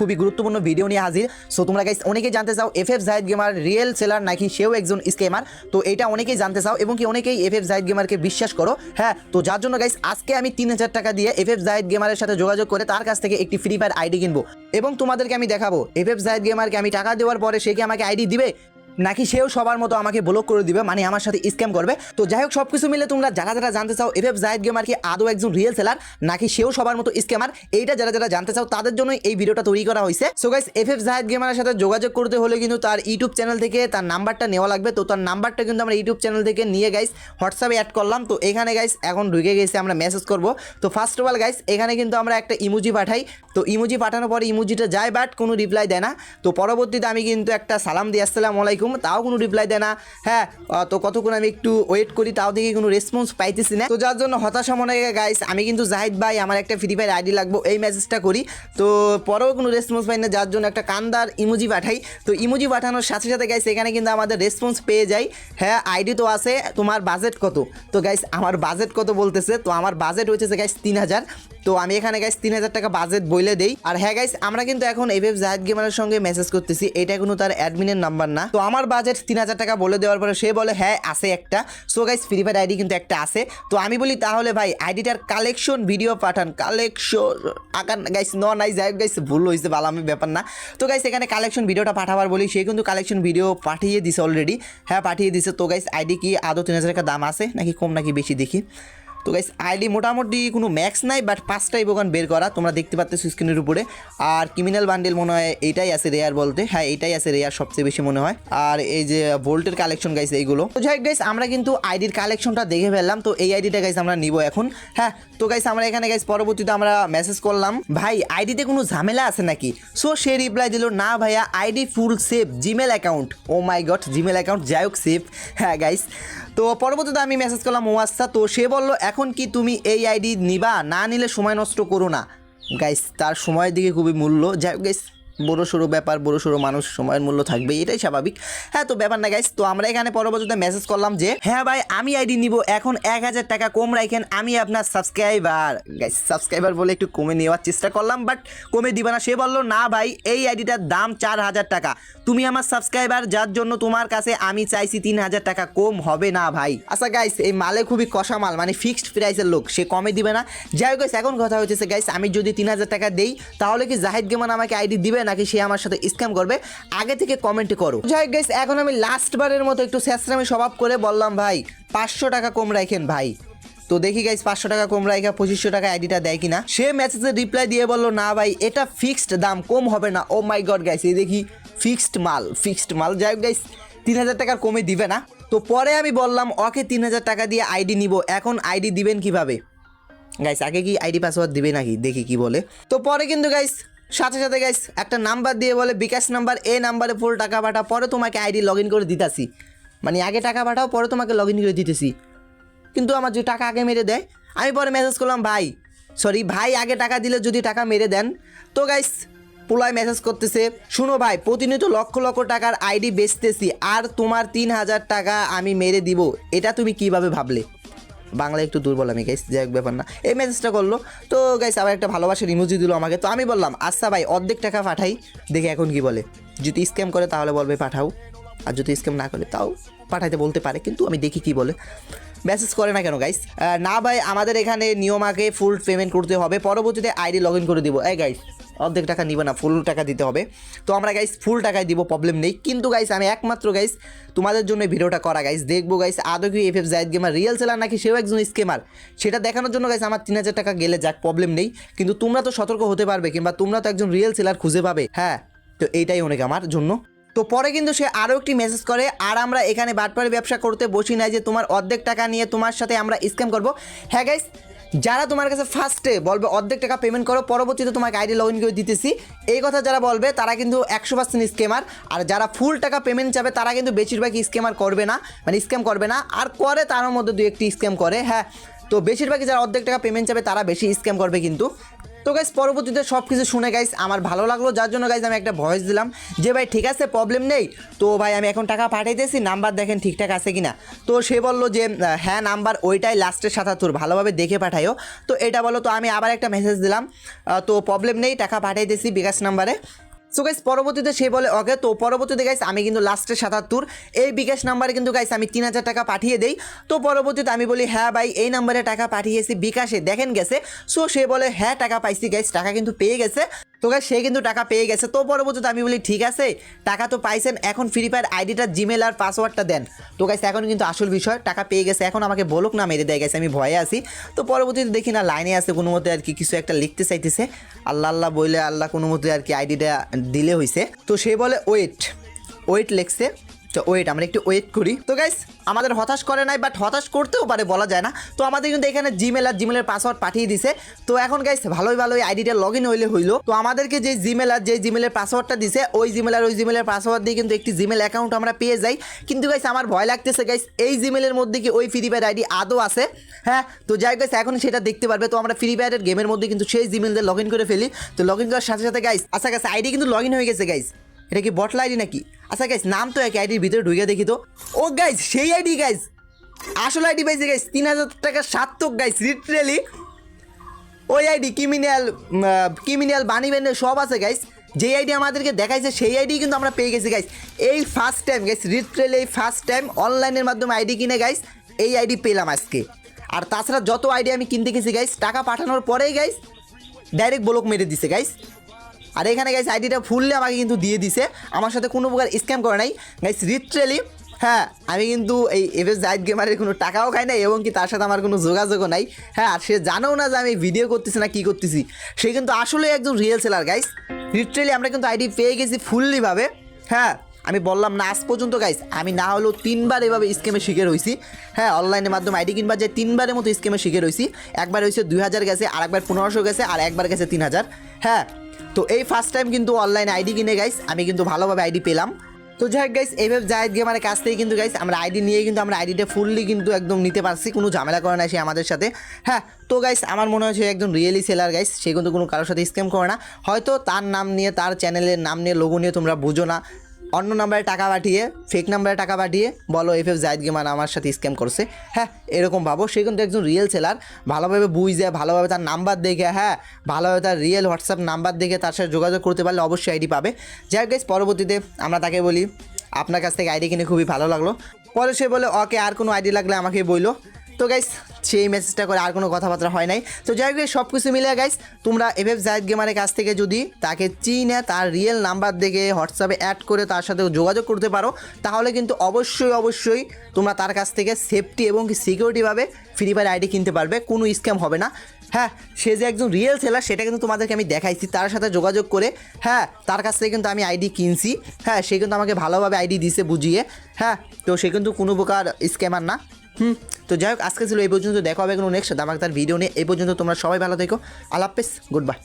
খুবই গুরুত্বপূর্ণ ভিডিও নিয়ে হাজির। সো তোমরা গাইস অনেকেই জানতে চাও F F Zahid gamer real seller নাকি সেও একজন স্কেমার তো এটা অনেকেই জানতে চাও এবং কি অনেকেই এফ এফ জাহিদ গেমারকে বিশ্বাস করো? হ্যাঁ তো যার জন্য গাইস আজকে আমি তিন হাজার টাকা দিয়ে এফ এফ জাহিদ গেমারের সাথে যোগাযোগ করে তার কাছ থেকে একটি ফ্রি ফায়ার আইডি কিনবো। এবং তোমাদেরকে আমি দেখাবো এফ এফ জাহিদ গেমারকে আমি টাকা দেওয়ার পরে সে কি আমাকে আইডি দিবে? নাকি সেও সবার মতো আমাকে ব্লক করে দিবে মানে আমার সাথে স্ক্যাম করবে? তো যাই হোক সব কিছু মিলে তোমরা যারা যারা জানতে চাও এফ এফ জাহিদ গেমার কি আদৌ একজন রিয়েল সেলার নাকি সেও সবার মতো স্ক্যামার এইটা যারা যারা জানতে চাও, তাদের জন্য এই ভিডিওটা তৈরি করা হয়েছে। So guys F F Zahid গেমারের সাথে যোগাযোগ করতে হলে কিন্তু তার ইউটিউব চ্যানেল থেকে তার নাম্বারটা নেওয়া লাগবে। তো তার নাম্বারটা কিন্তু আমরা ইউটিউব চ্যানেল থেকে নিয়ে গাইস হোয়াটসঅ্যাপে অ্যাড করলাম। তো এখানে গাইস এখন ঢুকে গেছে, আমরা মেসেজ করব। তো ফার্স্ট অফ অল গাইস এখানে কিন্তু আমরা একটা ইমোজি পাঠাই। তো ইমোজি পাঠানোর পরে ইমোজিটা যায় বাট কোনো রিপ্লাই দেয় না। তো পরবর্তীতে আমি কিন্তু একটা সালাম দিয়ে আসসালামু আলাইকুম। তাও কোনো রিপ্লাই দেয় না। হ্যাঁ তো কতক্ষণ আমি একটু ওয়েট করি, তাও দেখি কোনো রেসপন্স পাইতেছি না। তো যার জন্য হতাশা মনে গাইস আমি কিন্তু জাহিদ ভাই, আমার একটা ফ্রি ফায়ার আইডি লাগবো, এই মেসেজটা করি। তো পরেও কোনো রেসপন্স পাই না, যার জন্য একটা কান্দার ইমোজি পাঠাই। তো ইমোজি পাঠানোর সাথে সাথে গাইস এখানে কিন্তু আমাদের রেসপন্স পেয়ে যাই। হ্যাঁ আইডি তো আছে, তোমার বাজেট কত? তো গাইস আমার বাজেট কত বলতেছে? তো আমার বাজেট হচ্ছে গাইস তিন হাজার। তো আমি এখানে গাইস তিন হাজার টাকা বাজেট বইলে দেই। আর হ্যাঁ গাইস আমরা কিন্তু এখন এফ এফ জাহিদ গেমারের সঙ্গে মেসেজ করতেছি, এটা কোনো তার অ্যাডমিনের নাম্বার না। তো আমার বাজেট তিন হাজার টাকা বলে দেওয়ার পরে সে বলে হ্যাঁ আছে একটা। So guys free fire ID কিন্তু একটা আছে। তো আমি বলি, তাহলে ভাই আইডিটার কালেকশন ভিডিও পাঠান। কালেকশন আকার গাইস ন নাই, যাই গাইস ভুল হয়েছে ভালো আমি ব্যাপার না। তো গাইস এখানে কালেকশন ভিডিওটা পাঠাবার বলি, সে কিন্তু কালেকশন ভিডিও পাঠিয়ে দিছে অলরেডি হ্যাঁ পাঠিয়ে দিছে। তো গাইস আইডি কি, আদৌ তিন হাজার টাকা দাম আছে? নাকি কম, নাকি বেশি, দেখি। তো গাইস আইডি মোটামুটি কোনো ম্যাক্স নাই বাট পাঁচটাই বোগান বের করা, তোমরা দেখতে পাচ্ছ স্ক্রিনের উপরে। আর ক্রিমিনাল বান্ডেল মনে হয় এটাই আছে রেয়ার বলতে। হ্যাঁ এটাই আছে রেয়ার সবচেয়ে বেশি মনে হয়। আর এই যে ভোল্টের কালেকশন গাইস এইগুলো। তো যাই গাইস আমরা কিন্তু আইডির কালেকশনটা দেখে ফেললাম। তো এই আইডিটা গাইস আমরা নিব এখন। হ্যাঁ তো গাইস আমরা এখানে গাইস পরবর্তীতে আমরা মেসেজ করলাম, ভাই আইডিতে কোনো ঝামেলা আছে নাকি? সো সে রিপ্লাই দিল, না ভাইয়া ID full save Gmail account oh my god Gmail account যাই হোক সেভ হ্যাঁ গাইস তো পরবর্তীতে আমি মেসেজ করলাম, ও আচ্ছা তো সে বলল, এখন কি তুমি এই আইডি নিবা? না নিলে সময় নষ্ট করো না। গাইস তার সময়ের দিকে খুবই মূল্য। যাই গাইস বড়ো সড়ো ব্যাপার, বড়ো সড়ো মানুষ, সময়ের মূল্য থাকবে, এটাই স্বাভাবিক। হ্যাঁ তো ব্যাপার না গাইস তো আমরা এখানে পরবর্তীতে মেসেজ করলাম যে হ্যাঁ ভাই, আমি আইডি নিব, এখন এক হাজার টাকা কম রাখেন আমি আপনার সাবস্ক্রাইবার গাইস সাবস্ক্রাইবার বলে একটু কমে নেওয়ার চেষ্টা করলাম বাট কমে দিবা না। সে বলল, না ভাই, এই আইডিটার দাম চার হাজার টাকা। তুমি আমার সাবস্ক্রাইবার যার জন্য তোমার কাছে আমি চাইছি তিন হাজার টাকা কম হবে না ভাই। আচ্ছা গাইস এই মালে খুবই কষা মাল মানে ফিক্সড প্রাইসের লোক, সে কমে দিবে না। যাই হোক এখন কথা হচ্ছে গাইস আমি যদি তিন হাজার টাকা দেই, তাহলে কি জাহিদ গেমান আমাকে আইডি দিবে নাকি সে আমার সাথে স্ক্যাম করবে? আগে থেকে কমেন্ট করো। যাই গাইস এখন আমি লাস্ট বারের মতো একটু স্যাসরামি স্বভাব করে বললাম, ভাই, পাঁচশো টাকা কম রাখেন ভাই। তো দেখি গাইস পাঁচশো টাকা কম রাখা পঁচিশশো টাকা আইডিটা দেয় কিনা। সে মেসেজে রিপ্লাই দিয়ে বলল, না ভাই, এটা ফিক্সড দাম, কম হবে না। ও মাই গড গাইস এই দেখি ফিক্সড মাল ফিক্সড মাল। যাই হোক গাইস তিন হাজার টাকার কমে দিবে না। তো পরে আমি বললাম, ওকে তিন হাজার টাকা দিয়ে আইডি নিব। এখন আইডি দিবেন কীভাবে? গাইস আগে কি আইডি পাসওয়ার্ড দিবে নাকি? দেখি কি বলে। তো পরে কিন্তু গাইস সাথে সাথে গাইস একটা নাম্বার দিয়ে বলে, বিকাশ নাম্বার এ নাম্বারে ফুল টাকা পাঠা পরে তোমাকে আইডি লগ ইন করে দিতাছি। মানে আগে টাকা পাঠাও, পরে তোমাকে লগ ইন করে দিতেছি। কিন্তু আমার যদি টাকা আগে মেরে দেয়, আমি পরে মেসেজ করলাম, ভাই সরি ভাই আগে টাকা দিলে যদি টাকা মেরে দেন। তো গাইস পোলায় মেসেজ করতেছে, শুনো ভাই, প্রতিনিয়ত লক্ষ লক্ষ টাকার আইডি বেচতেছি, আর তোমার তিন হাজার টাকা আমি মেরে দিব। এটা তুমি কীভাবে ভাবলে? বাংলা একটু দুর্বল আমি গাইস যাই হোক, ব্যাপার না। এই মেসেজটা করল। তো গাইস আবার একটা ভালোবাসার ইমোজি দিল আমাকে। তো আমি বললাম আচ্ছা ভাই, অর্ধেক টাকা পাঠাই, দেখে এখন কি বলে। যদি স্ক্যাম করে, তাহলে বলবে পাঠাও। আর যদি স্ক্যাম না করে, তাও পাঠাইতে বলতে পারে, কিন্তু আমি দেখি কি বলে। মেসেজ করে না কেন গাইস না ভাই, আমাদের এখানে নিয়ম আগে ফুল পেমেন্ট করতে হবে। পরবর্তীতে আইডি লগ ইন করে দিব। এই গাইস অর্ধেক টাকা নিবে না ফুল টাকা দিতে হবে। তো আমরা গাইস ফুল টাকায় দিব প্রবলেম নেই। কিন্তু গাইস আমি একমাত্র গাইস তোমাদের জন্য ভিডিওটা করা গাইস দেখব গাইস আদৌ কি F F Zayed gamer real seller নাকি সেও একজন স্কেমার সেটা দেখানোর জন্য গাইস আমার তিন হাজার টাকা গেলে যাক প্রবলেম নেই। কিন্তু তোমরা তো সতর্ক হতে পারবে, কিংবা তোমরা তো একজন রিয়েল সেলার খুঁজে পাবে। হ্যাঁ তো এইটাই অনেক আমার জন্য। তো পরে কিন্তু সে আরও একটি মেসেজ করে, আর আমরা এখানে বাটপাড়ি ব্যবসা করতে বসি নাই যে তোমার অর্ধেক টাকা নিয়ে তোমার সাথে আমরা স্ক্যাম করব। হ্যাঁ গাইস যারা তোমার কাছে ফার্স্টে বলবে অর্ধেক টাকা পেমেন্ট করো, পরবর্তীতে তোমাকে আইডি লগ ইন করে দিতেছি। এই কথা যারা বলবে, তারা কিন্তু একশো পার্সেন্ট স্কেমার আর যারা ফুল টাকা পেমেন্ট চাবে, তারা কিন্তু বেশিরভাগ স্কেমার করবে না। মানে স্ক্যাম করবে না। আর করে তার মধ্যে দু একটি স্ক্যাম করে হ্যাঁ। তো বেশিরভাগই যারা অর্ধেক টাকা পেমেন্ট চাবে, তারা বেশি স্ক্যাম করবে কিন্তু। তো গাইস পরবর্তীতে সব কিছু শুনে গাইস আমার ভালো লাগল। যার জন্য গাইস আমি একটা ভয়েস দিলাম যে, ভাই, ঠিক আছে প্রবলেম নেই। তো ভাই, আমি এখন টাকা পাঠাইতেছি নাম্বার দেখেন ঠিকঠাক আছে কি না তো সে বলল যে হ্যাঁ নাম্বার ওইটাই লাস্টের সাতাত্তর ভালোভাবে দেখে পাঠাইও। তো এটা বলো, তো আমি আবার একটা মেসেজ দিলাম। তো প্রবলেম নেই, টাকা পাঠাইতেছি বিকাশ নাম্বারে সো গাইস পরবর্তীতে সে বলে ওকে তো পরবর্তীতে গাইস আমি কিন্তু লাস্টে সাতাত্তর। এই বিকাশ নাম্বারে কিন্তু গাইস আমি তিন হাজার টাকা পাঠিয়ে দেই। তো পরবর্তীতে আমি বলি হ্যাঁ ভাই, এই নাম্বারে টাকা পাঠিয়েছি বিকাশে। দেখেন গেছে। সো সে বলে হ্যাঁ টাকা পাইছি গাইস টাকা কিন্তু পেয়ে গেছে। তো সে কিন্তু টাকা পেয়ে গেছে। তো পরবর্তীতে আমি বলি, ঠিক আছে, টাকা তো পাইছেন, এখন ফ্রি ফায়ার আইডিটা জিমেল আর পাসওয়ার্ডটা দেন। তো গাইস এখন কিন্তু আসল বিষয়, টাকা পেয়ে গেছে, এখন আমাকে বলুক না, মেরে দেয় গেছে আমি ভয়ে আছি। তো পরবর্তীতে দেখি না লাইনে আছে কোনো মতে আর কি কিছু একটা লিখতে চাইতেছে। আল্লাহ আল্লাহ বলে আল্লাহ কোনো মতে আর কি আইডিটা দিলে হয়েছে তো সে বলে ওয়েট ওয়েট লেখছে। তো ওয়েট আমরা একটু ওয়েট করি। তো গাইস আমাদের হতাশ করে নাই বাট হতাশ করতেও পারে বলা যায় না। তো আমাদের কিন্তু এখানে জিমেল আর জিমেলের পাসওয়ার্ড পাঠিয়ে দিছে। তো এখন গাইস ভালোই ভালোই আইডিটা লগ ইন হইলে হইল। তো আমাদেরকে যে জিমেল আর যে জিমেলের পাসওয়ার্ডটা দিছে, ওই জিমেল আর ওই জিমেলের পাসওয়ার্ড দিয়ে কিন্তু একটি জিমেল অ্যাকাউন্ট আমরা পেয়ে যাই। কিন্তু গাইস আমার ভয় লাগতেছে গাইস এই জিমেলের মধ্যে কি ওই ফ্রি ফায়ার আইডি আদৌ আছে? হ্যাঁ তো যাই গাইস এখন সেটা দেখতে পারবে। তো আমরা ফ্রি ফায়ারের গেমের মধ্যে কিন্তু সেই জিমেল দিয়ে লগ ইন করে ফেলি। তো লগ ইন করার সাথে সাথে গাইস আচ্ছা গাইস আইডি কিন্তু লগ ইন হয়ে গেছে গাইস এটা কি বটলা আইডি নাকি? আচ্ছা গাইস নাম তো এক আইডির ভিতরে ঢুকে দেখি তো। ও গাইস সেই আইডি গাইস আসল আইডি পাইছে গাইস তিন হাজার টাকা সার্থক গাইস লিটারেলি ওই আইডি ক্রিমিনাল ক্রিমিনাল বানি বেনে সব আছে গাইস যেই আইডি আমাদেরকে দেখাইছে, সেই আইডি কিন্তু আমরা পেয়ে গেছি গাইস এই ফার্স্ট টাইম গাইস লিটারেলি এই ফার্স্ট টাইম অনলাইনের মাধ্যমে আইডি কিনে গাইস এই আইডি পেলাম আজকে। আর তাছাড়া যত আইডি আমি কিনতে গেছি গাইস টাকা পাঠানোর পরেই গাইস ডাইরেক্ট ব্লক মেরে দিছে গাইস আর এখানে গাইস আইডিটা ফুললে আমাকে কিন্তু দিয়ে দিছে। আমার সাথে কোনো প্রকার স্ক্যাম করে নাই। গাইস লিটারেলি হ্যাঁ আমি কিন্তু এই এফএস জাহিদ গেমারের কোনো টাকাও খাই নাই এবং কি তার সাথে আমার কোনো যোগাযোগও নাই। হ্যাঁ আর সে জানেও না যে আমি ভিডিও করতেছি না, কি করতেছি। সে কিন্তু আসলে একজন রিয়েল সেলার গাইস লিটারেলি আমরা কিন্তু আইডি পেয়ে গেছি ফুললিভাবে হ্যাঁ আমি বললাম না আজ পর্যন্ত গাইস আমি না হলেও তিনবার এভাবে স্কেমে শিখে রয়েছি হ্যাঁ অনলাইনের মাধ্যমে আইডি কিনবার যে তিনবারের মতো স্কেমে শিখে রয়েছি একবার হয়েছে দুই হাজার গেছে আর একবার পনেরোশো গেছে, আর একবার গেছে তিন হাজার। হ্যাঁ তো এই ফার্স্ট টাইম কিন্তু অনলাইন আইডি কিনে গাইস আমি কিন্তু ভালোভাবে আইডি পেলাম। তো যাই হোক গাইস এইভাবে জাহেদ গেমারের কাছ থেকে কিন্তু গাইস আমরা আইডি নিয়ে কিন্তু আমরা আইডিটা ফুললি কিন্তু একদম নিতে পারছি, কোনো ঝামেলা করে না সে আমাদের সাথে। হ্যাঁ তো গাইস আমার মনে হয় সে একদম রিয়েলি সেলার গাইস সে কিন্তু কোনো কারোর সাথে স্ক্যাম করে না। হয়তো তার নাম নিয়ে, তার চ্যানেলের নাম নিয়ে লোগো নিয়ে তোমরা বুঝো না। অন্য নাম্বারে টাকা পাঠিয়ে ফেক নাম্বারে টাকা পাঠিয়ে, বলো এফ এফ জাহিদ গেমান আমার সাথে স্ক্যাম করছে। হ্যাঁ এরকম ভাবো, সে কিন্তু একজন রিয়েল সেলার ভালোভাবে বুঝে, ভালোভাবে তার নাম্বার দেখে হ্যাঁ ভালোভাবে তার রিয়েল হোয়াটসঅ্যাপ নাম্বার দেখে তার সাথে যোগাযোগ করতে পারলে অবশ্যই আইডি পাবে। যাই হোক পরবর্তীতে আমরা তাকে বলি, আপনার কাছ থেকে আইডি কিনে খুবই ভালো লাগল। পরে সে বলে, ওকে, আর কোনো আইডি লাগলে আমাকে বইলো। তো গাইস সেই মেসেজটা করে আর কোনো কথাবার্তা হয় নাই। তো যাই হোক সব কিছু মিলে গাইস তোমরা এফ এফ জাহিদ গেমারের কাছ থেকে যদি তাকে চিনে, তার রিয়েল নাম্বার দেখে হোয়াটসঅ্যাপে অ্যাড করে তার সাথে যোগাযোগ করতে পারো, তাহলে কিন্তু অবশ্যই অবশ্যই তোমরা তার কাছ থেকে সেফটি এবং সিকিউরিটিভাবে ফ্রি ফায়ার আইডি কিনতে পারবে, কোনো স্ক্যাম হবে না। হ্যাঁ সে যে একজন রিয়েল সেলার সেটা কিন্তু তোমাদেরকে আমি দেখাইছি, তার সাথে যোগাযোগ করে হ্যাঁ তার কাছ থেকে কিন্তু আমি আইডি কিনছি। হ্যাঁ সে কিন্তু আমাকে ভালোভাবে আইডি দিছে বুঝিয়ে। হ্যাঁ তো সে কিন্তু কোনো প্রকার স্ক্যামার না। হুম, তো যাই হোক, আজকে ছিল এই পর্যন্ত। দেখা হবে কোনো নেক্সট দামাকদার ভিডিও নিয়ে। এই পর্যন্ত তোমরা সবাই ভালো থেকো। আল্লাহ হাফেজ গুড বাই